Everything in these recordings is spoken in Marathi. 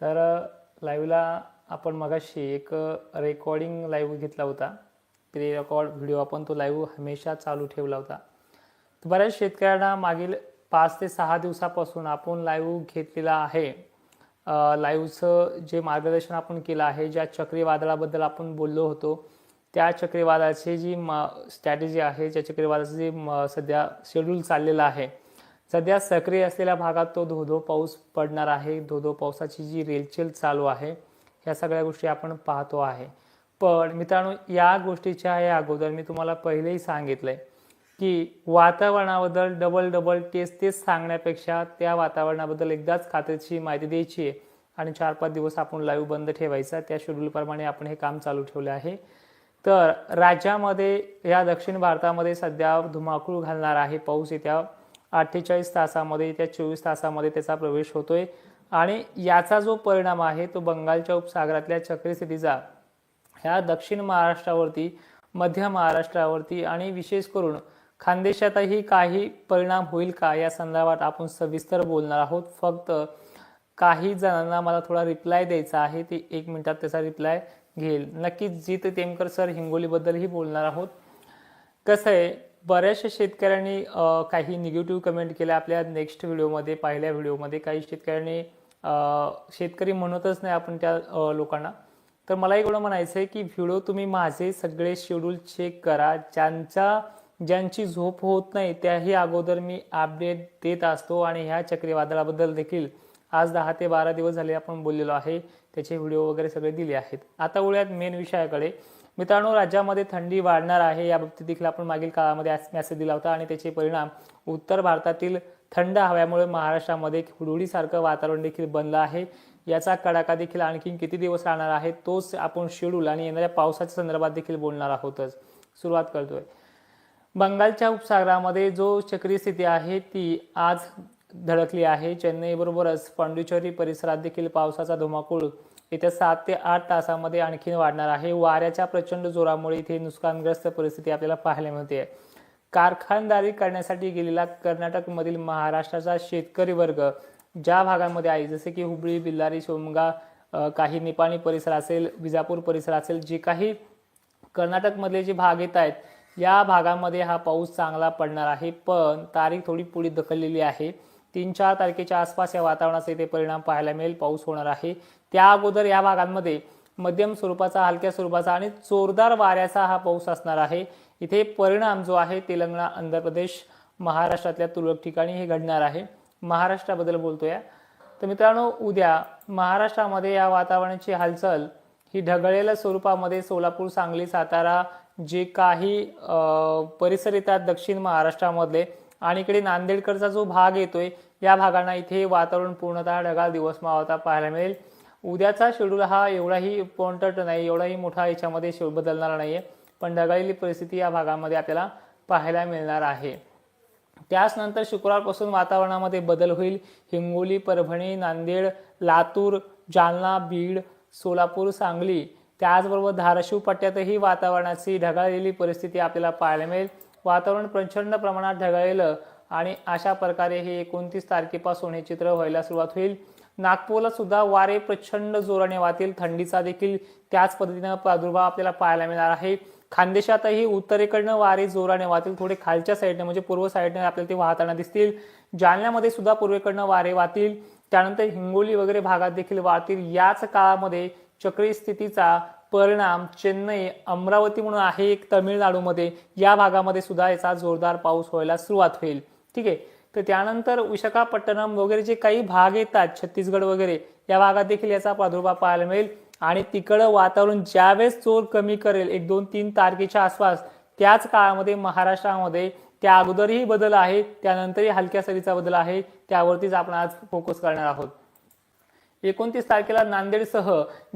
तर लाईव्हला आपण मगाशी एक रेकॉर्डिंग लाईव्ह घेतला होता. प्री रेकॉर्ड व्हिडिओ आपण तो लाईव्ह हमेशा चालू ठेवला होता. तर बऱ्याच शेतकऱ्यांना मागील पाच ते सहा दिवसापासून आपण लाईव्ह घेतलेला आहे. लाईव्हचं जे मार्गदर्शन आपण केलं आहे ज्या चक्रीवादळाबद्दल आपण बोललो होतो त्या चक्रीवादळाची जी म स्ट्रॅटेजी आहे ज्या चक्रीवादळाचं जे म सध्या शेड्यूल चाललेलं आहे सध्या सक्रिय असलेल्या भागात तो धोधो पाऊस पडणार आहे. धोधो पावसाची जी रेलचेल चालू आहे ह्या सगळ्या गोष्टी आपण पाहतो आहे. पण मित्रांनो या गोष्टीच्या या अगोदर मी तुम्हाला पहिलेही सांगितलंय की वातावरणाबद्दल डबल डबल तेच तेच सांगण्यापेक्षा त्या वातावरणाबद्दल एकदाच खात्रीची माहिती द्यायची आहे आणि चार पाच दिवस आपण लाईव्ह बंद ठेवायचा. त्या शेड्यूलप्रमाणे आपण हे काम चालू ठेवले आहे. तर राज्यामध्ये या दक्षिण भारतामध्ये सध्या धुमाकूळ घालणार आहे पाऊस येत्या अठ्ठेचाळीस तासामध्ये त्या चोवीस तासामध्ये त्याचा प्रवेश होतोय. आणि याचा जो परिणाम आहे तो बंगालच्या उपसागरातल्या चक्रीस्थितीचा. ह्या दक्षिण महाराष्ट्रावरती मध्य महाराष्ट्रावरती आणि विशेष करून खानदेशातही काही परिणाम होईल का या संदर्भात आपण सविस्तर बोलणार आहोत. फक्त काही जणांना मला थोडा रिप्लाय द्यायचा आहे ते एक मिनिटात त्याचा रिप्लाय घेईल. नक्कीच जीत तेमकर सर हिंगोलीबद्दलही बोलणार आहोत. कसं आहे बऱ्याचशा शेतकऱ्यांनी काही निगेटिव्ह कमेंट केल्या आपल्या नेक्स्ट व्हिडिओमध्ये पहिल्या व्हिडिओमध्ये. काही शेतकऱ्यांनी शेतकरी म्हणतच नाही आपण त्या लोकांना. तर मला एवढं म्हणायचं आहे की व्हिडिओ तुम्ही माझे सगळे शेड्यूल चेक करा. ज्यांचा ज्यांची झोप होत नाही त्याही अगोदर मी अपडेट देत असतो आणि ह्या चक्रीवादळाबद्दल देखील आज दहा ते बारा दिवस झाले आपण बोललेलो आहे. त्याचे व्हिडिओ वगैरे सगळे दिले आहेत. आता वळूयात मेन विषयाकडे. मित्रांनो राज्यामध्ये थंडी वाढणार आहे. या बाबतीत देखील आपण मागील काळामध्ये मेसेज दिला होता आणि त्याचे परिणाम उत्तर भारतातील थंड हव्यामुळे महाराष्ट्रामध्ये हुडहुडीसारखं वातावरण देखील बनलं आहे. याचा कडाका देखील आणखी किती दिवस राहणार आहे तोच आपण शेड्यूल आणि येणाऱ्या पावसाच्या संदर्भात देखील बोलणार आहोतच. सुरुवात करतोय. बंगालच्या उपसागरामध्ये जो चक्रीय स्थिती आहे ती आज धडकली आहे. चेन्नईबरोबरच पांडुचेरी परिसरात देखील पावसाचा धुमाकूळ येत्या सात ते आठ तासामध्ये आणखीन वाढणार आहे. वाऱ्याच्या प्रचंड जोरामुळे इथे नुकसानग्रस्त परिस्थिती आपल्याला पाहायला मिळते. कारखानदारी करण्यासाठी गेलेला कर्नाटकमधील महाराष्ट्राचा शेतकरी वर्ग ज्या भागांमध्ये आहे जसे की हुबळी बिल्लारी शिवमोगा काही निपाणी परिसर असेल विजापूर परिसर असेल जे काही कर्नाटकमधले जे भाग येत आहेत या भागामध्ये हा पाऊस चांगला पडणार आहे. पण तारीख थोडी पुढे ढकललेली आहे. तीन चार तारखेच्या आसपास या वातावरणाचा इथे परिणाम पाहायला मिळेल. पाऊस होणार आहे. त्या अगोदर या भागांमध्ये मध्यम स्वरूपाचा हलक्या स्वरूपाचा आणि जोरदार वाऱ्याचा हा पाऊस असणार आहे. इथे परिणाम जो आहे तेलंगणा आंध्र प्रदेश महाराष्ट्रातल्या तुरळक ठिकाणी हे घडणार आहे. महाराष्ट्राबद्दल बोलतोय. तर मित्रांनो उद्या महाराष्ट्रामध्ये या वातावरणाची हालचाल ही ढगळलेल्या स्वरूपामध्ये सोलापूर सांगली सातारा जे काही परिसर येतात दक्षिण महाराष्ट्रामधले आणि इकडे नांदेडकरचा जो भाग येतोय या भागांना इथे वातावरण पूर्णतः ढगाळ दिवस मावता पाहायला मिळेल. उद्याचा शेड्यूल हा एवढाही इम्पॉर्टंट नाही एवढाही मोठा याच्यामध्ये शेड्यूल बदलणार नाही आहे पण ढगाळलेली परिस्थिती या भागामध्ये आपल्याला पाहायला मिळणार आहे. त्याचनंतर शुक्रवारपासून वातावरणामध्ये बदल होईल. हिंगोली परभणी नांदेड लातूर जालना बीड सोलापूर सांगली त्याचबरोबर धाराशिव पट्ट्यातही वातावरणाची ढगाळलेली परिस्थिती आपल्याला पाहायला मिळेल. वातावरण प्रचंड प्रमाणात ढगाळलेलं आणि अशा प्रकारे हे एकोणतीस तारखेपासून हे चित्र व्हायला सुरुवात होईल. नागपूरला सुद्धा वारे प्रचंड जोराने वाहतील. थंडीचा देखील त्याच पद्धतीनं प्रादुर्भाव आपल्याला पाहायला मिळणार आहे. खानदेशातही उत्तरेकडनं वारे जोराने वाहतील. थोडे खालच्या साईडने म्हणजे पूर्व साईडने आपल्याला ते वाहताना दिसतील. जालन्यामध्ये सुद्धा पूर्वेकडनं वारे वाहतील. त्यानंतर हिंगोली वगैरे भागात देखील वाहतील याच काळामध्ये चक्री स्थितीचा परिणाम चेन्नई अमरावती म्हणून आहे एक तमिळनाडूमध्ये. या भागामध्ये सुद्धा याचा जोरदार पाऊस व्हायला सुरुवात होईल. ठीक आहे. तर त्यानंतर विशाखापट्टणम वगैरे जे काही भाग येतात छत्तीसगड वगैरे या भागात देखील याचा प्रादुर्भाव पाहायला मिळेल. आणि तिकडं वातावरण ज्यावेळेस चोर कमी करेल एक दोन तीन तारखेच्या आसपास त्याच काळामध्ये महाराष्ट्रामध्ये त्या अगोदरही बदल आहे त्यानंतरही हलक्या सरीचा बदल आहे त्यावरतीच आपण आज फोकस करणार आहोत. एकोणतीस तारखेला नांदेडसह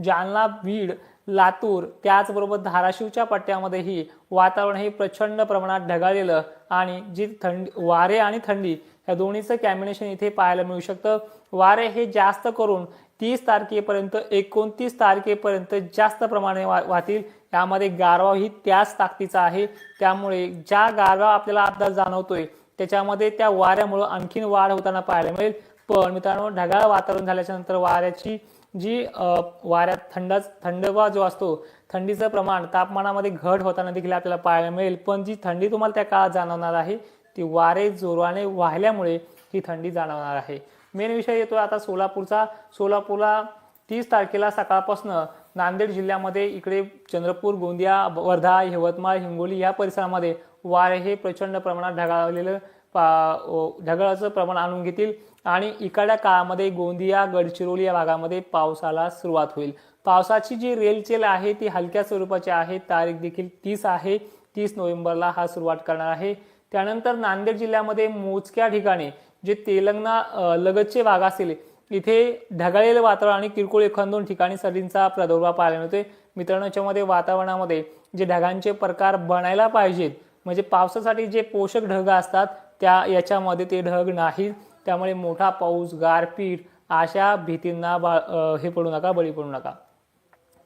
जालना बीड लातूर त्याचबरोबर धाराशिवच्या पट्ट्यामध्येही वातावरण हे प्रचंड प्रमाणात ढगाळलेलं आणि जी थंडी वारे आणि थंडी या दोन्हीचं कॅम्बिनेशन इथे पाहायला मिळू शकतं. वारे हे जास्त करून तीस तारखेपर्यंत एकोणतीस तारखेपर्यंत जास्त प्रमाणे वा वाहतील. यामध्ये गारवा ही त्याच ताकदीचा आहे. त्यामुळे ज्या गारवा आपल्याला आता जाणवतोय त्याच्यामध्ये त्या वाऱ्यामुळं आणखीन वाढ होताना पाहायला मिळेल. पण मित्रांनो ढगाळ वातावरण झाल्याच्यानंतर वाऱ्याची जी वाऱ्यात थंडा थंडवा जो असतो थंडीचं प्रमाण तापमानामध्ये घट होताना देखील आपल्याला पाहायला मिळेल. पण जी थंडी तुम्हाला त्या काळात जाणवणार आहे ती वारे जोराने वाहिल्यामुळे ही थंडी जाणवणार आहे. मेन विषय येतो आता सोलापूरचा. सोलापूरला तीस तारखेला सकाळपासून नांदेड जिल्ह्यामध्ये इकडे चंद्रपूर गोंदिया वर्धा यवतमाळ हिंगोली या परिसरामध्ये वारे हे प्रचंड प्रमाणात ढगाळलेलं पा ढगाळाचं प्रमाण आणून घेतील आणि इकडल्या काळामध्ये गोंदिया गडचिरोली या भागामध्ये पावसाला सुरुवात होईल. पावसाची जी रेलचेल आहे ती हलक्या स्वरूपाची आहे. तारीख देखील तीस आहे. तीस नोव्हेंबरला हा सुरुवात करणार आहे. त्यानंतर नांदेड जिल्ह्यामध्ये मोजक्या ठिकाणी जे तेलंगणा लगतचे भाग असेल इथे ढगाळलेलं वातावरण आणि किरकोळ एखाद दोन ठिकाणी सरींचा प्रादुर्भाव पाहायला मिळतोय. मित्रांनो याच्यामध्ये वातावरणामध्ये जे ढगांचे प्रकार बनायला पाहिजेत म्हणजे पावसासाठी जे पोषक ढग असतात त्या याच्यामध्ये ते ढग नाहीत. त्यामुळे मोठा पाऊस गारपीट अशा भीतींना बा हे पडू नका बळी पडू नका.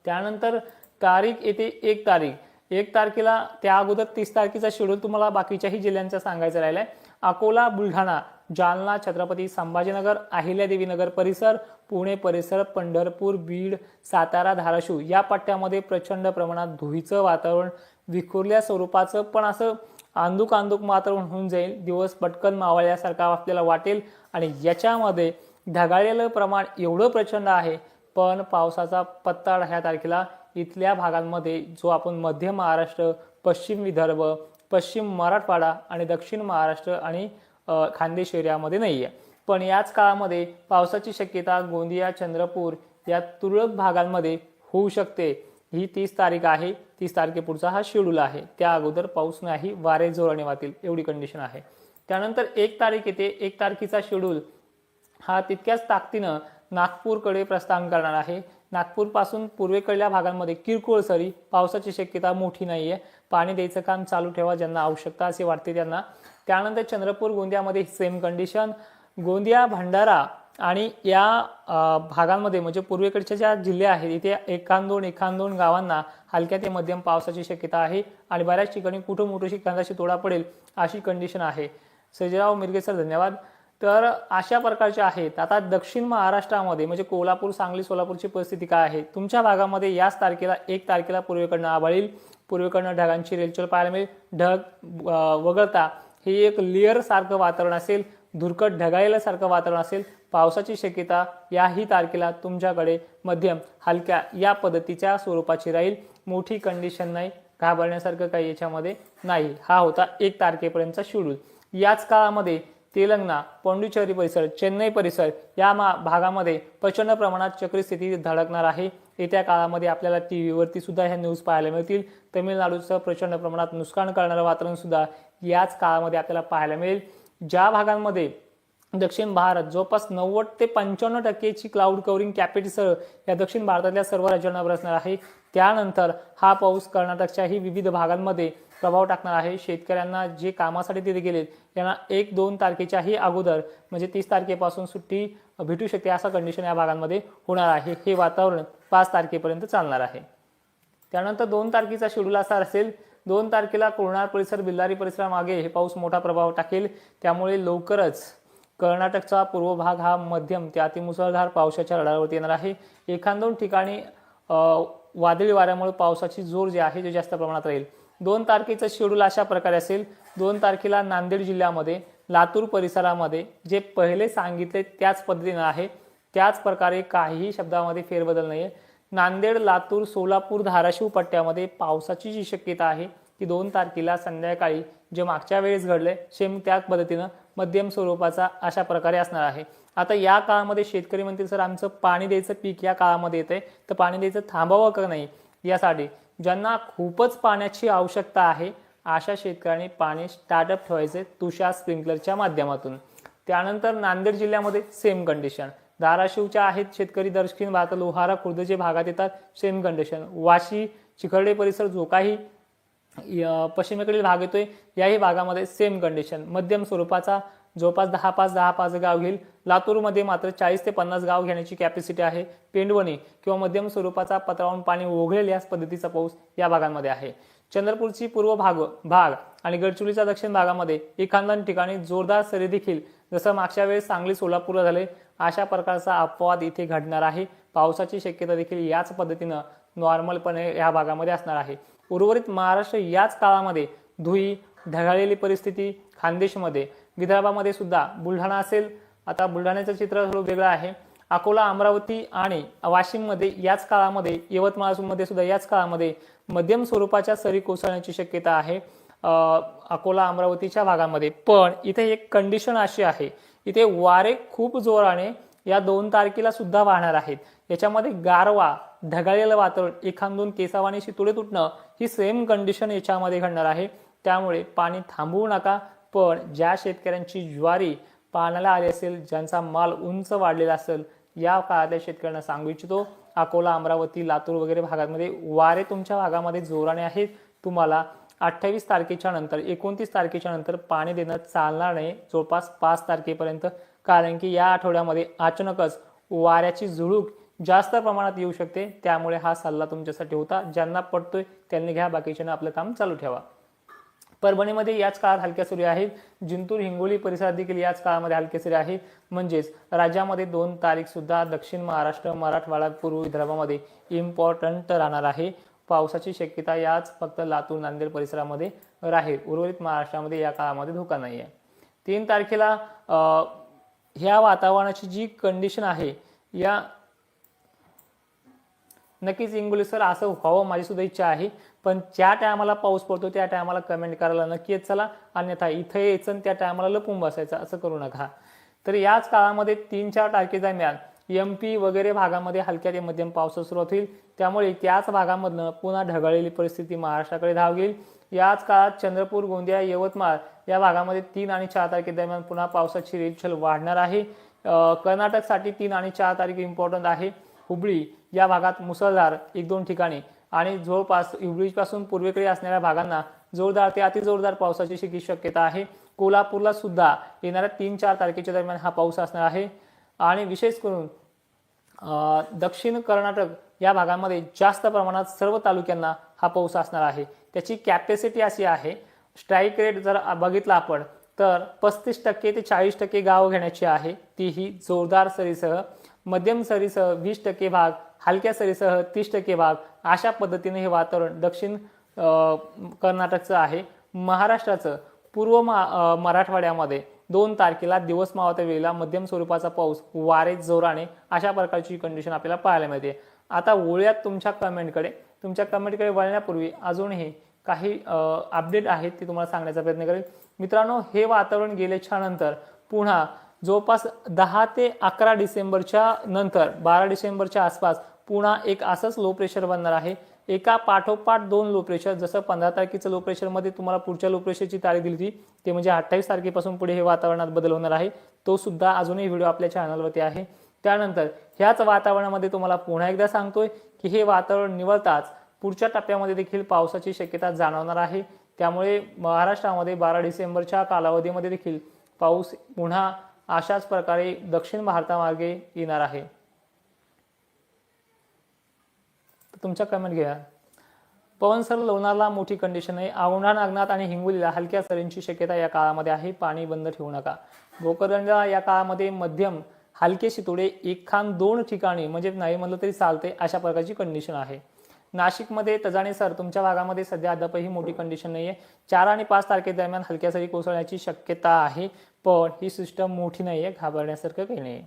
त्यानंतर तारीख येते एक तारीख. एक तारखेला त्या अगोदर तीस तारखेचा शेड्यूल तुम्हाला बाकीच्याही जिल्ह्यांचा सांगायचा आहे अकोला बुलढाणा जालना छत्रपती संभाजीनगर अहिल्यादेवीनगर परिसर पुणे परिसर पंढरपूर बीड सातारा धाराशिव या पट्ट्यामध्ये प्रचंड प्रमाणात धुळीचं वातावरण विखुरल्या स्वरूपाचं पण असं आंदूक आंदूक वातावरण होऊन जाईल. दिवस पटकन मावळल्यासारखा आपल्याला वाटेल आणि याच्यामध्ये ढगाळलेलं प्रमाण एवढं प्रचंड आहे. पण पावसाचा पत्ता ह्या तारखेला इथल्या भागांमध्ये जो आपण मध्य महाराष्ट्र पश्चिम विदर्भ पश्चिम मराठवाडा आणि दक्षिण महाराष्ट्र आणि अ, खानदेश एरियामध्ये नाही आहे पण याच काळामध्ये पावसाची शक्यता गोंदिया चंद्रपूर या तुरळक भागांमध्ये होऊ शकते. ही तीस तारीख आहे. तीस तारखेपुढचा हा शेड्यूल आहे. त्या अगोदर पाऊस नाही वारे जोराने वाहतील एवढी कंडिशन आहे. त्यानंतर एक तारीख येते. एक तारखेचा शेड्यूल हा तितक्याच ताकदीनं नागपूरकडे प्रस्थान करणार आहे. नागपूरपासून पूर्वेकडल्या भागांमध्ये किरकोळ सरी पावसाची शक्यता मोठी नाही आहे पाणी द्यायचं काम चालू ठेवा ज्यांना आवश्यकता असे वाटते त्यांना. त्यानंतर चंद्रपूर गोंदियामध्ये सेम कंडिशन गोंदिया भंडारा आणि या भागांमध्ये म्हणजे पूर्वेकडच्या ज्या जिल्हे आहेत इथे एखाद दोन एखाद दोन गावांना हलक्या ते मध्यम पावसाची शक्यता आहे आणि बऱ्याच ठिकाणी कुठं मोठीशी कांदाशी तोडा पडेल अशी कंडिशन आहे. सजीराव मिरगे सर धन्यवाद. तर अशा प्रकारचे आहेत. आता दक्षिण महाराष्ट्रामध्ये म्हणजे कोल्हापूर सांगली सोलापूरची परिस्थिती काय आहे? तुमच्या भागामध्ये याच तारखेला एक तारखेला पूर्वेकडनं आभाळ येईल पूर्वेकडनं ढगांची रेलचल पाहायला मिळेल. ढग वगळता हे एक लेअर सारखं वातावरण असेल धुरकट ढगाळल्यासारखं वातावरण असेल. पावसाची शक्यता याही तारखेला तुमच्याकडे मध्यम हलक्या या पद्धतीच्या स्वरूपाची राहील. मोठी कंडिशन नाही घाबरण्यासारखं काही याच्यामध्ये नाही. हा होता एक तारखेपर्यंतचा शेड्यूल याच काळामध्ये तेलंगणा पांडिचेरी परिसर चेन्नई परिसर या मा भागामध्ये प्रचंड प्रमाणात चक्रीस्थिती धडकणार आहे. येत्या काळामध्ये आपल्याला टी व्हीवरती सुद्धा ह्या न्यूज पाहायला मिळतील. तमिळनाडूचं प्रचंड प्रमाणात नुकसान करणारं वातावरण सुद्धा याच काळामध्ये आपल्याला पाहायला मिळेल. ज्या भागांमध्ये दक्षिण भारत जवळपास नव्वद ते पंच्याण्णव टक्केची क्लाउड कव्हरिंग कॅपिटीसह या दक्षिण भारतातल्या सर्व राज्यांना बरसणार आहे. त्यानंतर हा पाऊस कर्नाटकच्याही विविध भागांमध्ये प्रभाव टाकणार आहे. शेतकऱ्यांना जे कामासाठी तिथे गेलेत त्यांना एक दोन तारखेच्याही अगोदर म्हणजे तीस तारखेपासून सुट्टी भेटू शकते असं कंडिशन या भागांमध्ये होणार आहे. हे वातावरण पाच तारखेपर्यंत चालणार आहे. त्यानंतर दोन तारखेचा शेड्यूल असा असेल दोन तारखेला कोरणार परिसर बिल्लारी परिसरामागे हे पाऊस मोठा प्रभाव टाकेल. त्यामुळे लवकरच कर्नाटकचा पूर्व भाग हा मध्यम ते अतिमुसळधार पावसाच्या रडारवरती येणार आहे. एखाद दोन ठिकाणी वादळी वाऱ्यामुळे पावसाची जोर जे आहे जे जास्त प्रमाणात राहील. दोन तारखेचं शेड्यूल अशा प्रकारे असेल. दोन तारखेला नांदेड जिल्ह्यामध्ये लातूर परिसरामध्ये जे पहिले सांगितले त्याच पद्धतीनं आहे. त्याच प्रकारे काहीही शब्दामध्ये फेरबदल नाही आहे नांदेड लातूर सोलापूर धाराशिव पट्ट्यामध्ये पावसाची जी शक्यता आहे ती दोन तारखेला संध्याकाळी जे मागच्या वेळेस घडले सेम त्याच पद्धतीनं मध्यम स्वरूपाचा अशा प्रकारे असणार आहे. आता या काळामध्ये शेतकरी म्हणतील सर आमचं पाणी द्यायचं पीक या काळामध्ये येतंय तर पाणी द्यायचं थांबावं का नाही? यासाठी ज्यांना खूपच पाण्याची आवश्यकता आहे अशा शेतकऱ्यांनी पाणी स्टार्टअप ठेवायचे तुषार स्प्रिंकलरच्या माध्यमातून. त्यानंतर नांदेड जिल्ह्यामध्ये सेम कंडिशन धाराशिवच्या आहेत शेतकरी दक्षिण भारतात लोहारा खुर्द जे भागात येतात सेम कंडिशन वाशी चिखर्डे परिसर जो काही पश्चिमेकडील भाग येतोय याही भागामध्ये सेम कंडिशन मध्यम स्वरूपाचा जवळपास दहा पाच दहा पाच गाव घेईल. लातूरमध्ये मात्र चाळीस ते पन्नास गाव घेण्याची कॅपॅसिटी आहे. पेंडवणी किंवा मध्यम स्वरूपाचा पत्रावून पाणी ओघळेल याच पद्धतीचा पाऊस या भागांमध्ये आहे. चंद्रपूरची पूर्व भाग भाग आणि गडचिरोलीच्या दक्षिण भागामध्ये एखाद्या ठिकाणी जोरदार सरी देखील जसं मागच्या वेळेस सांगली सोलापूरला झाले अशा प्रकारचा अपवाद इथे घडणार आहे. पावसाची शक्यता देखील याच पद्धतीनं नॉर्मलपणे या भागामध्ये असणार आहे. उर्वरित महाराष्ट्र याच काळामध्ये धुई ढगाळलेली परिस्थिती खानदेशमध्ये विदर्भामध्ये सुद्धा बुलढाणा असेल. आता बुलढाण्याचं चित्र थोडं वेगळं आहे. अकोला अमरावती आणि वाशिममध्ये याच काळामध्ये यवतमाळमध्ये सुद्धा याच काळामध्ये मध्यम स्वरूपाच्या सरी कोसळण्याची शक्यता आहे. अकोला अमरावतीच्या भागामध्ये. पण इथे एक कंडिशन अशी आहे. इथे वारे खूप जोराने या दोन तारखेला सुद्धा वाहणार आहेत. याच्यामध्ये गारवा ढगाळलेलं वातावरण एखादून केसावाने शितुळे तुटणं ही सेम कंडिशन याच्यामध्ये घडणार आहे. त्यामुळे पाणी थांबवू नका. पण ज्या शेतकऱ्यांची ज्वारी पाण्याला आली असेल ज्यांचा माल उंच वाढलेला असेल या काळातल्या शेतकऱ्यांना सांगू इच्छितो अकोला अमरावती लातूर वगैरे भागामध्ये वारे तुमच्या भागामध्ये जोराने आहेत. तुम्हाला अठ्ठावीस तारखेच्या नंतर एकोणतीस तारखेच्या नंतर पाणी देणं चालणार नाही. जवळपास पाच तारखेपर्यंत. कारण की या आठवड्यामध्ये अचानकच वाऱ्याची झुळूक जास्त प्रमाणात येऊ शकते. त्यामुळे हा सल्ला तुमच्यासाठी होता. ज्यांना पडतोय त्यांनी घ्या. बाकीच्यांना आपलं काम चालू ठेवा. परभणीमध्ये याच काळात हलक्या सुरू आहेत. जिंतूर हिंगोली परिसरात देखील याच काळामध्ये हलक्या सुरू आहेत. म्हणजेच राज्यामध्ये दोन तारीख सुद्धा दक्षिण महाराष्ट्र मराठवाडा पूर्व विदर्भामध्ये इम्पॉर्टंट राहणार आहे. पावसाची शक्यता याच फक्त लातूर नांदेड परिसरामध्ये राहील. उर्वरित महाराष्ट्रामध्ये या काळामध्ये धोका नाही आहे तीन तारखेला ह्या वातावरणाची जी कंडिशन आहे या नक्कीच इंगोली सर असं व्हावं माझी सुद्धा इच्छा आहे. पण ज्या टायमाला पाऊस पडतो त्या टायमाला कमेंट करायला नक्की येत चला. अन्यथा इथं यायचं आणि त्या टायमाला लपून बसायचं असं करू नका. तर याच काळामध्ये तीन चार तारखेदरम्यान एम पी वगैरे भागामध्ये हलक्या ते मध्यम पावसास सुरुवात होईल. त्यामुळे त्याच भागामधनं पुन्हा ढगाळलेली परिस्थिती महाराष्ट्राकडे धाव घेईल याच काळात चंद्रपूर गोंदिया यवतमाळ या भागामध्ये तीन आणि चार तारखेदरम्यान पुन्हा पावसाची रेलछल वाढणार आहे. कर्नाटकसाठी तीन आणि चार तारीख इम्पॉर्टंट आहे. हुबळी या भागात मुसळधार एक दोन ठिकाणी आणि जवळपास हुबळीपासून पूर्वेकडे असणाऱ्या भागांना जोरदार ते अतिजोरदार पावसाची शिकी शक्यता आहे. कोल्हापूरला सुद्धा येणाऱ्या तीन चार तारखेच्या दरम्यान हा पाऊस असणार आहे. आणि विशेष करून दक्षिण कर्नाटक या भागामध्ये जास्त प्रमाणात सर्व तालुक्यांना हा पाऊस असणार आहे. त्याची कॅपॅसिटी अशी आहे. स्ट्राईक रेट जर बघितला आपण तर पस्तीस टक्के ते चाळीस टक्के गाव घेण्याची आहे. तीही जोरदार सरीसह मध्यम सरीसह वीस टक्के भाग हलक्या सरीसह तीस टक्के भाग अशा पद्धतीने हे वातावरण दक्षिण कर्नाटकचं आहे. महाराष्ट्राचं पूर्व मा मराठवाड्यामध्ये दोन तारखेला दिवस मावत्या वेळेला मध्यम स्वरूपाचा पाऊस वारे जोराने अशा प्रकारची कंडिशन आपल्याला पाहायला मिळते. आता वळूयात तुमच्या कमेंटकडे तुमच्या कमेंटकडे वळण्यापूर्वी अजूनही काही अपडेट आहेत ते तुम्हाला सांगण्याचा प्रयत्न करेल मित्रांनो हे वातावरण गेल्याच्यानंतर पुन्हा जवळपास दहा ते अकरा डिसेंबरच्या नंतर बारा डिसेंबरच्या आसपास पुन्हा एक असंच लो प्रेशर बनणार आहे. एका पाठोपाठ दोन लो प्रेशर जसं पंधरा तारखेचं लो प्रेशरमध्ये तुम्हाला पुढच्या लो प्रेशरची तारीख दिली होती ते म्हणजे अठ्ठावीस तारखेपासून पुढे हे वातावरणात बदल होणार आहे. तो सुद्धा अजूनही व्हिडिओ आपल्या चॅनलवरती आहे. त्यानंतर ह्याच वातावरणामध्ये तुम्हाला पुन्हा एकदा सांगतोय की हे वातावरण निवळताच पुढच्या टप्प्यामध्ये देखील पावसाची शक्यता जाणवणार आहे. त्यामुळे महाराष्ट्रामध्ये बारा डिसेंबरच्या कालावधीमध्ये देखील पाऊस पुन्हा अशाच प्रकारे दक्षिण भारतामार्गे येणार आहे तर तुमच्या कमेंट घ्या. पवन सर लोणारला मोठी कंडिशन आहे. औंढा नागनाथ आणि हिंगोलीला हलक्या सरींची शक्यता या काळामध्ये आहे. पाणी बंद ठेवू नका. गोकर्णला या काळामध्ये मध्यम हलके शितोडे एक खान दोन ठिकाणी म्हणजे नाही म्हणलं तरी चालते अशा प्रकारची कंडिशन आहे. नाशिकमध्ये तजाणे सर तुमच्या भागामध्ये सध्या अद्यापही मोठी कंडिशन नाही आहे चार आणि पाच तारखेदरम्यान हलक्या सरी कोसळण्याची शक्यता आहे पण ही सिस्टम मोठी नाही आहे घाबरण्यासारखं काही नाही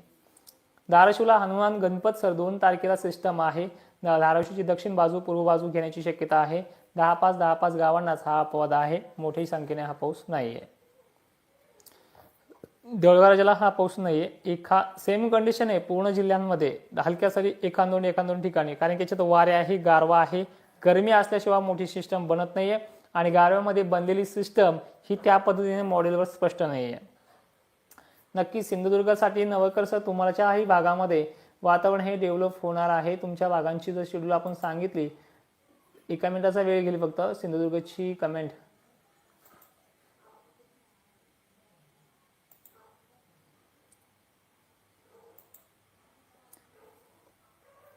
धाराशिवला हनुमान गणपत सर दोन तारखेला सिस्टम आहे. धाराशिवची दक्षिण बाजू पूर्व बाजू घेण्याची शक्यता आहे. दहा पाच दहा पाच गावांनाच हा अपवाद आहे. मोठ्या संख्येने हा पाऊस नाही आहे देवळगाव राज्याला हा पाऊस नाही आहे एका सेम कंडिशन आहे पूर्ण जिल्ह्यांमध्ये. हलक्या सरी एखाद दोन एखाद दोन ठिकाणी. कारण की याच्यात वारे आहे गारवा आहे. गरमी असल्याशिवाय मोठी सिस्टम बनत नाही आहे आणि गारव्यामध्ये बनलेली सिस्टम ही त्या पद्धतीने मॉडेलवर स्पष्ट नाही आहे नक्की सिंधुदुर्गासाठी नवकर सर तुम्हाच्याही भागामध्ये वातावरण हे डेव्हलप होणार आहे. तुमच्या भागांची जर शेड्यूल आपण सांगितली एका मिनिटाचा वेळ घेईल फक्त. सिंधुदुर्गची कमेंट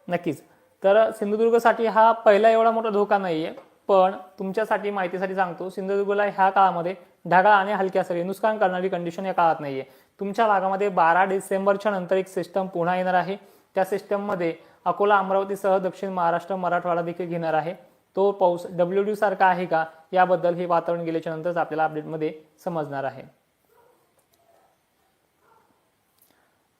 नक्कीच. तर सिंधुदुर्गसाठी हा पहिला एवढा मोठा धोका नाही आहे पण तुमच्यासाठी माहितीसाठी सांगतो सिंधुदुर्गला ह्या काळामध्ये ढगाळ आणि हलक्या सरी नुकसान करणारी कंडिशन या काळात नाही आहे तुमच्या भागामध्ये बारा डिसेंबरच्या नंतर एक सिस्टम पुन्हा येणार आहे. त्या सिस्टममध्ये अकोला अमरावतीसह दक्षिण महाराष्ट्र मराठवाडा देखील घेणार आहे. तो पाऊस डब्ल्यू डी सारखा आहे का? याबद्दल हे वातावरण गेल्याच्या नंतरच आपल्याला अपडेटमध्ये समजणार आहे.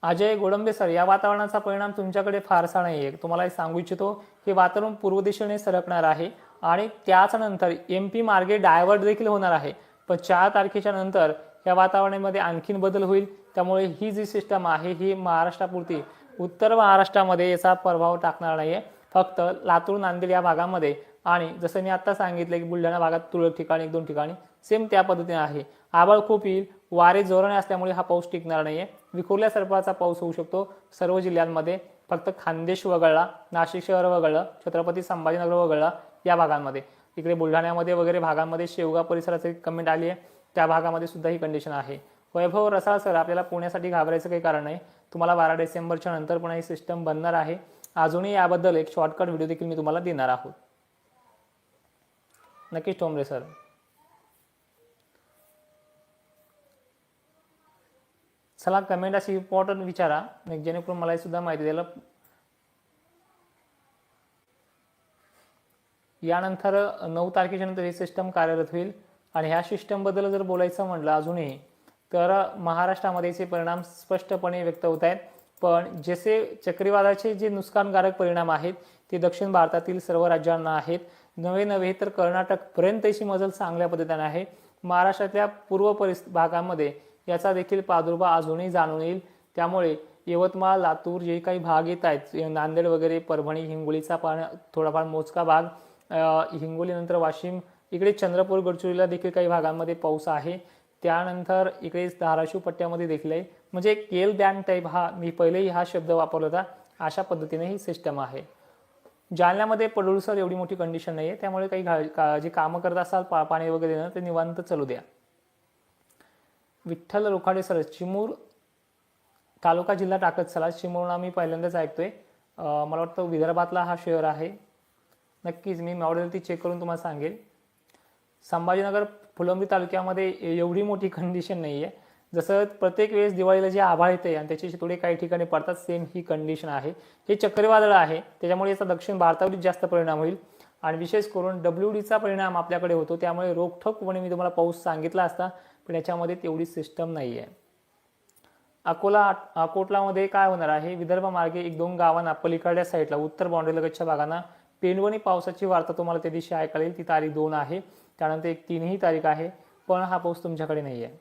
अजय गोडंबे सर या वातावरणाचा परिणाम तुमच्याकडे फारसा नाही आहे तुम्हाला सांगू इच्छितो हे वातावरण पूर्व दिशेने सरकणार आहे आणि त्याच नंतर एम पी मार्गे डायव्हर्ट देखील होणार आहे. पण चार तारखेच्या नंतर या वातावरणामध्ये आणखीन बदल होईल. त्यामुळे ही जी सिस्टम आहे ही महाराष्ट्रापुरती उत्तर महाराष्ट्रामध्ये याचा प्रभाव टाकणार नाही आहे फक्त लातूर नांदेड या भागामध्ये आणि जसं मी आत्ता सांगितलं की बुलढाणा भागात तुरळक ठिकाणी एक दोन ठिकाणी सेम त्या पद्धतीने आहे. आबाळ खूप येईल वारे जोराने असल्यामुळे हा पाऊस टिकणार नाही आहे विखुरल्या सर्पाचा पाऊस होऊ शकतो सर्व जिल्ह्यांमध्ये. फक्त खानदेश वगळला नाशिक शहर वगळलं छत्रपती संभाजीनगर वगळला या भागांमध्ये. इकडे बुलढाण्यामध्ये वगैरे भागांमध्ये शेवगाव परिसराची कमेंट आली आहे त्या भागामध्ये सुद्धा ही कंडिशन आहे. वैभव रसाळ सर आपल्याला पुण्यासाठी घाबरायचं काही कारण नाही. तुम्हाला बारा डिसेंबरच्या नंतर पण ही सिस्टम बनणार आहे. अजूनही याबद्दल एक शॉर्टकट व्हिडिओ देखील मी तुम्हाला देणार आहोत. नक्कीच टोमरे सर. चला कमेंट अशी इम्पॉर्टंट विचारा. म्हणजे जेणेकरून मला सुद्धा माहिती द्यायला यानंतर नऊ तारखेच्या नंतर हे सिस्टम कार्यरत होईल. आणि ह्या सिस्टमबद्दल जर बोलायचं म्हटलं अजूनही तर महाराष्ट्रामध्ये याचे परिणाम स्पष्टपणे व्यक्त होत आहेत. पण जसे चक्रीवादाचे जे नुकसानकारक परिणाम आहेत ते दक्षिण भारतातील सर्व राज्यांना आहेत. नवे नव्हे तर कर्नाटकपर्यंत याची मजल चांगल्या पद्धतीने आहे. महाराष्ट्रातल्या पूर्व परिस भागामध्ये याचा देखील प्रादुर्भाव अजूनही जाणून येईल. त्यामुळे यवतमाळ लातूर जे काही भाग येत आहेत नांदेड वगैरे परभणी हिंगोलीचा पाण थोडाफार मोजका भाग हिंगोलीनंतर वाशिम इकडे चंद्रपूर गडचिरोलीला देखील काही भागांमध्ये पाऊस आहे. त्यानंतर इकडे धाराशिव पट्ट्यामध्ये देखील आहे. म्हणजे केल बँड टाईप हा मी पहिलेही हा शब्द वापरला होता. अशा पद्धतीने ही सिस्टम आहे. जालन्यामध्ये पडुळसर एवढी मोठी कंडिशन नाही आहे त्यामुळे काही घा- का जे कामं करत असाल पा पाणी वगैरे देणं ते निवांत चालू द्या. विठ्ठल रोखाडे सर चिमूर तालुका जिल्हा टाकत चला. चिमूरला मी पहिल्यांदाच ऐकतोय. मला वाटतं विदर्भातला हा शहर आहे. नक्कीच मी मॉडेल ती चेक करून तुम्हाला सांगेल. संभाजीनगर फुलंब्री तालुक्यामध्ये एवढी मोठी कंडिशन नाही आहे जसं प्रत्येक वेळेस दिवाळीला जे आभाळ येते आणि त्याचे थोडे काही ठिकाणी पडतात सेम ही कंडिशन आहे. हे चक्रीवादळ आहे त्याच्यामुळे याचा दक्षिण भारतावरच जास्त परिणाम होईल. आणि विशेष करून डब्ल्यू डीचा परिणाम आपल्याकडे होतो त्यामुळे रोखठोकपणे मी तुम्हाला पाऊस सांगितला असता पण याच्यामध्ये तेवढी सिस्टम नाही आहे अकोला अकोटलामध्ये काय होणार आहे? विदर्भ मार्गे एक दोन गावांना पलीकडल्या साईडला उत्तर बाउंड्री लगतच्या भागांना पेंडवणी पावसाची वार्ता तुम्हाला त्या दिवशी ऐकायला येईल. ती तारीख दोन आहे. त्यानंतर एक तीनही तारीख आहे पण हा पाऊस तुमच्याकडे नाही आहे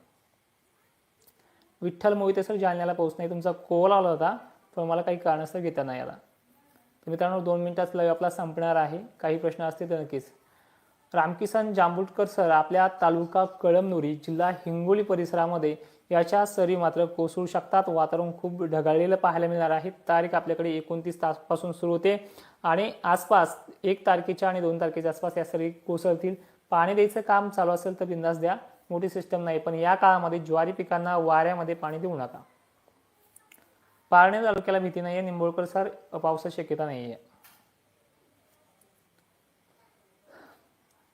विठ्ठल मोहिते सर जालन्याला पाऊस नाही तुमचा कॉल आला होता पण मला काही कारणास्तव घेता नाही आला. तर मित्रांनो दोन मिनिटात लाईव्ह आपला संपणार आहे. काही प्रश्न असतील तर नक्कीच. रामकिसन जांभुटकर सर आपल्या तालुका कळमनुरी जिल्हा हिंगोली परिसरामध्ये याच्या सरी मात्र कोसळू शकतात. वातावरण खूप ढगाळलेलं पाहायला मिळणार आहे. तारीख आपल्याकडे एकोणतीस तासपासून सुरू होते आणि आसपास एक तारखेच्या आणि दोन तारखेच्या आसपास या सरी कोसळतील. पाणी द्यायचं काम चालू असेल तर बिंदास द्या. मोठी सिस्टम नाही पण या काळामध्ये ज्वारी पिकांना वाऱ्यामध्ये पाणी देऊ नका. पारणे तालुक्याला भीती नाहीये. निंबोळकर सर पावसाची शक्यता नाहीये.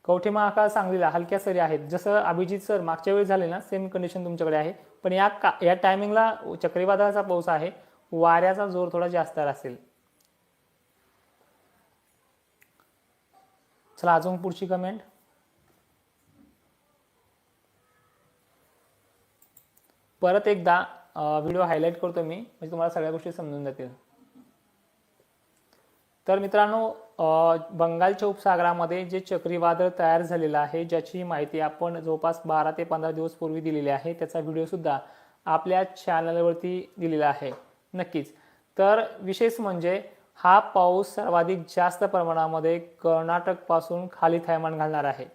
कवठे महाकाळ सांगलीला हलक्या सरी आहेत. जसं अभिजित सर मागच्या वेळी झाले ना सेम कंडिशन तुमच्याकडे आहे. पण या का या टायमिंगला चक्रीवादळाचा पाऊस आहे. वाऱ्याचा जोर थोडा जास्त असेल. चला अजून पुढची कमेंट परत एकदा व्हिडिओ हायलाईट करतो मी. म्हणजे तुम्हाला सगळ्या गोष्टी समजून जातील. तर मित्रांनो बंगालच्या उपसागरामध्ये जे चक्रीवादळ तयार झालेलं आहे ज्याची माहिती आपण जवळपास बारा ते पंधरा दिवस पूर्वी दिलेली आहे त्याचा व्हिडिओ सुद्धा आपल्या चॅनलवरती दिलेला आहे. नक्कीच. तर विशेष म्हणजे हा पाऊस सर्वाधिक जास्त प्रमाणामध्ये कर्नाटकपासून खाली थैमान घालणार आहे.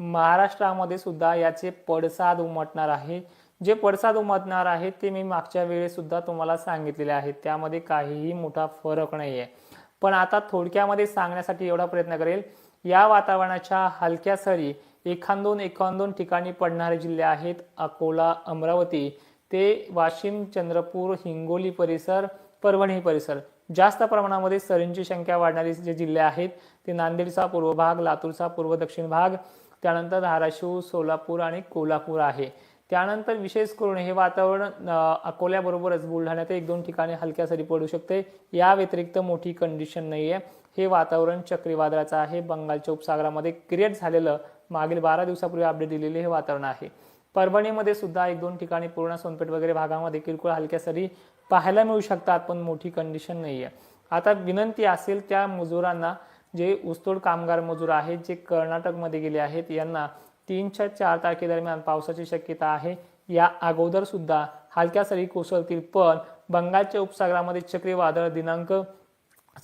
महाराष्ट्रामध्ये सुद्धा याचे पडसाद उमटणार आहे. जे पडसाद उमटणार आहेत ते मी मागच्या वेळेसुद्धा तुम्हाला सांगितलेले आहेत. त्यामध्ये काहीही मोठा फरक नाही आहे पण आता थोडक्यामध्ये सांगण्यासाठी एवढा प्रयत्न करेल या वातावरणाच्या हलक्या सरी एखादोन एखादोन ठिकाणी पडणारे जिल्हे आहेत. अकोला अमरावती ते वाशिम चंद्रपूर हिंगोली परिसर परभणी परिसर. जास्त प्रमाणामध्ये सरींची संख्या वाढणारे जे जिल्हे आहेत ते नांदेडचा पूर्व भाग लातूरचा पूर्व दक्षिण भाग त्यानंतर धाराशिव सोलापूर आणि कोल्हापूर आहे. त्यानंतर विशेष करून हे वातावरण अकोल्याबरोबरच बुलढाण्यात एक दोन ठिकाणी हलक्या सरी पडू शकते. या व्यतिरिक्त मोठी कंडिशन नाही आहे हे वातावरण चक्रीवादळाचं आहे. बंगालच्या उपसागरामध्ये क्रिएट झालेलं मागील बारा दिवसापूर्वी अपडेट दिलेले हे वातावरण आहे. परभणीमध्ये सुद्धा एक दोन ठिकाणी पूर्ण सोनपेठ वगैरे भागामध्ये किरकोळ हलक्या सरी पाहायला मिळू शकतात पण मोठी कंडिशन नाही आहे आता विनंती असेल त्या मजुरांना जे ऊसतोड कामगार मजूर आहेत जे कर्नाटकमध्ये गेले आहेत यांना तीनच्या चार तारखेदरम्यान पावसाची शक्यता आहे. या अगोदर सुद्धा हलक्या सरी कोसळतील पण बंगालच्या उपसागरामध्ये चक्रीवादळ दिनांक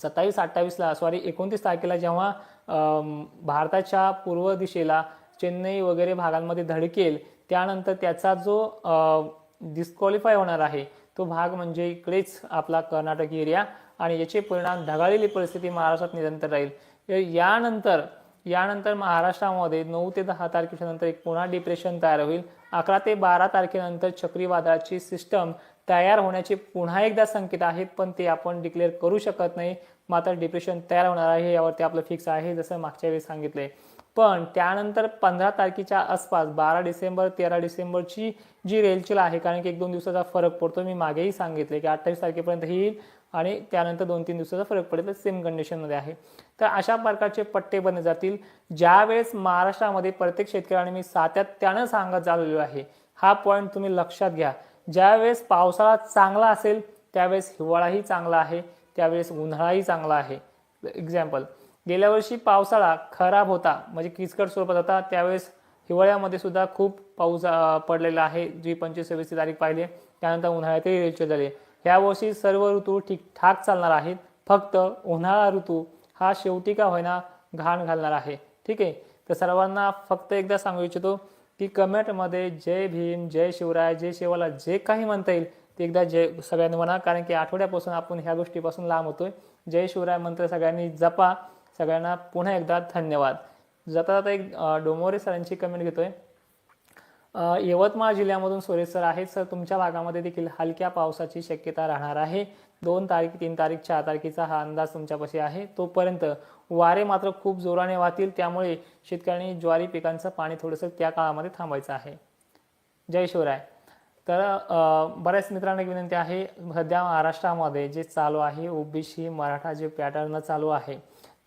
सत्तावीस अठ्ठावीसला सॉरी एकोणतीस तारखेला जेव्हा भारताच्या पूर्व दिशेला चेन्नई वगैरे भागांमध्ये धडकेल त्यानंतर त्याचा जो डिस्क्वालिफाय होणार आहे तो भाग म्हणजे इकडेच आपला कर्नाटक एरिया आणि याचे परिणाम ढगाळलेली परिस्थिती महाराष्ट्रात निरंतर राहील. या- यानंतर यानंतर महाराष्ट्रामध्ये नऊ ते दहा तारखेच्या नंतर एक पुन्हा डिप्रेशन तयार होईल. अकरा ते बारा तारखेनंतर चक्रीवादळाची सिस्टम तयार होण्याचे पुन्हा एकदा संकेत आहेत पण ते आपण डिक्लेअर करू शकत नाही. मात्र डिप्रेशन तयार होणार आहे यावरती आपलं फिक्स आहे जसं मागच्या वेळी सांगितलंय. पण त्यानंतर पंधरा तारखेच्या आसपास बारा डिसेंबर तेरा डिसेंबरची जी रेलचेल आहे कारण की एक दोन दिवसाचा फरक पडतो मी मागेही सांगितले की अठ्ठावीस तारखेपर्यंत ही येईल आणि त्यानंतर दोन तीन दिवसाचा फरक पडेल सेम कंडिशनमध्ये आहे. तर अशा प्रकारचे पट्टे बनले जातील. ज्यावेळेस महाराष्ट्रामध्ये प्रत्येक शेतकऱ्याने मी सातत्यानं सांगत चाललेलो आहे हा पॉईंट तुम्ही लक्षात घ्या. ज्यावेळेस पावसाळा चांगला असेल त्यावेळेस हिवाळाही चांगला आहे त्यावेळेस उन्हाळाही चांगला आहे. एक्झाम्पल गेल्या वर्षी पावसाळा खराब होता म्हणजे किचकट स्वरूपात होता त्यावेळेस हिवाळ्यामध्ये सुद्धा खूप पाऊस पडलेला आहे. जी पंचवीस सव्वीसची तारीख पाहिली त्यानंतर उन्हाळ्यातही रेलचेल झाले. यावर्षी सर्व ऋतू ठीकठाक चालणार आहेत. फक्त उन्हाळा ऋतू हा शेवटी का होईना घाण घालणार आहे. ठीक आहे? तर सर्वांना फक्त एकदा सांगू इच्छितो की कमेंटमध्ये जय भीम जय शिवराय जय शिवाला जे काही म्हणता येईल ते एकदा जय सगळ्यांनी म्हणा. कारण की आठवड्यापासून आपण ह्या गोष्टीपासून लांब होतोय. जय शिवराय मंत्र सगळ्यांनी जपा. सगळ्यांना पुन्हा एकदा धन्यवाद. जाता जाता एक डोमोरे सरांची कमेंट घेतोय. यवतमाळ जिल्ह्यामधून सुरेश सर आहेत. सर तुमच्या भागामध्ये देखील हलक्या पावसाची शक्यता राहणार आहे. दोन तारीख तीन तारीख चार तारखेचा हा अंदाज तुमच्यापाशी आहे. तोपर्यंत वारे मात्र खूप जोराने वाहतील. त्यामुळे शेतकऱ्यांनी ज्वारी पिकांचं पाणी थोडंसं त्या काळामध्ये थांबायचं आहे. जय शिवराय. तर बऱ्याच मित्रांना एक विनंती आहे. सध्या महाराष्ट्रामध्ये जे चालू आहे ओबीसी मराठा जे पॅटर्न चालू आहे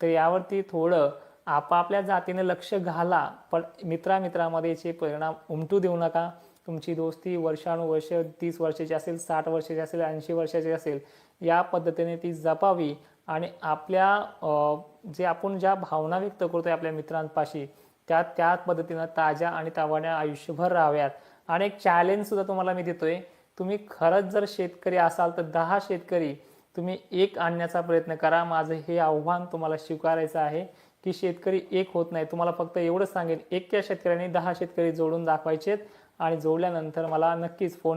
तर यावरती थोडं आपापल्या जातीने लक्ष घाला पण मित्रामित्रामध्ये याचे परिणाम उमटू देऊ नका. तुमची दोस्ती वर्षानुवर्ष तीस वर्षाची असेल साठ वर्षाची असेल ऐंशी वर्षाची असेल या पद्धतीने ती जपावी आणि आपल्या जे आपण ज्या भावना व्यक्त करतोय आपल्या मित्रांपाशी त्या त्या पद्धतीनं ताज्या आणि तावाण्या आयुष्यभर राहाव्यात. आणि एक चॅलेंजसुद्धा तुम्हाला मी देतोय. तुम्ही खरंच जर शेतकरी असाल तर दहा शेतकरी तुम्ही एक आणण्याचा प्रयत्न करा. माझं हे आव्हान तुम्हाला स्वीकारायचं आहे. की शेतकरी एक होत नाही. तुम्हाला फक्त एवढंच सांगेन एक त्या शेतकऱ्यांनी दहा शेतकरी जोडून दाखवायचेत आणि जोडल्यानंतर मला नक्कीच फोन